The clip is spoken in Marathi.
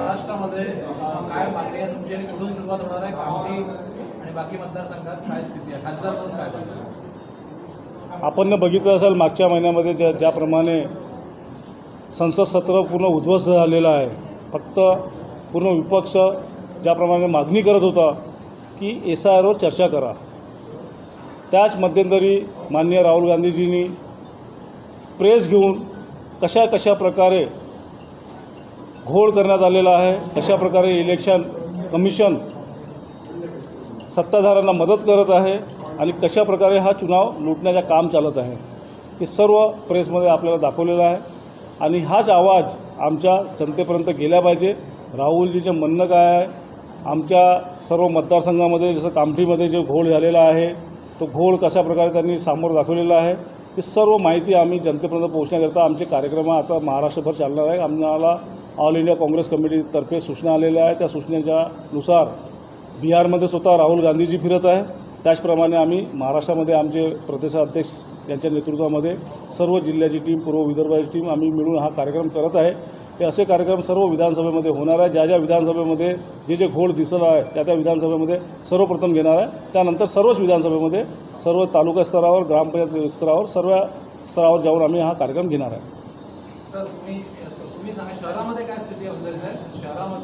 महाराष्ट्रामध्ये काय मागणी आहे? तुमची आणि कुठून सुरुवात होणार आहे? कामठी आणि बाकी मतदारसंघात काय स्थिती आहे? खासदार म्हणून काय सांगता आपण बघितलं असेल मागच्या महिन्यामध्ये ज्या ज्याप्रमाणे संसद सत्र पूर्ण उद्ध्वस्त झालेलं आहे. फक्त पूर्ण विपक्ष ज्याप्रमाणे मागणी करत होता की एस आय आरवर चर्चा करा. त्याच मध्यंतरी माननीय राहुल गांधीजींनी प्रेस घेऊन कशा कशा प्रकारे घोळ करण्यात आलेला आहे. कशा प्रकारे इलेक्शन कमिशन सत्ताधाऱ्यांना मदत करत आहे आणि कशा प्रकारे हा चुनाव लुटण्याचं काम चालत आहे हे सर्व प्रेसमध्ये आपल्याला दाखवलेलं आहे. आणि हाच आवाज आमच्या जनतेपर्यंत गेला पाहिजे. राहुलजीचं म्हणणं काय आहे? आमच्या सर्व मतदारसंघामध्ये जसं कामठीमध्ये जे घोळ झालेला आहे तो घोळ कशा प्रकारे त्यांनी सामोरं दाखवलेला आहे ही सर्व माहिती आम्ही जनतेपर्यंत पोहोचण्याकरता आमचे कार्यक्रम आता महाराष्ट्रभर चालणार आहे. आम्हाला ऑल इंडिया काँग्रेस कमिटीतर्फे सूचना आलेल्या आहे त्या सूचनेच्या नुसार बिहारमध्ये स्वतः राहुल गांधीजी फिरत आहे. त्याचप्रमाणे आम्ही महाराष्ट्रामध्ये आमचे प्रदेशाध्यक्ष यांच्या नेतृत्वामध्ये सर्व जिल्ह्याची टीम पूर्व विदर्भाची टीम आम्ही मिळून हा कार्यक्रम करत आहे. हे असे कार्यक्रम सर्व विधानसभेमध्ये होणार आहे. ज्या ज्या विधानसभेमध्ये जे जे घोळ दिसलं आहे त्या त्या विधानसभेमध्ये सर्वप्रथम घेणार आहे. त्यानंतर सर्वच विधानसभेमध्ये सर्व तालुका स्तरावर ग्रामपंचायत स्तरावर सर्व स्तरावर जाऊन आम्ही हा कार्यक्रम घेणार आहे. सर तुम्ही सांगा शहरामध्ये काय स्थिती आहे सर शहरामध्ये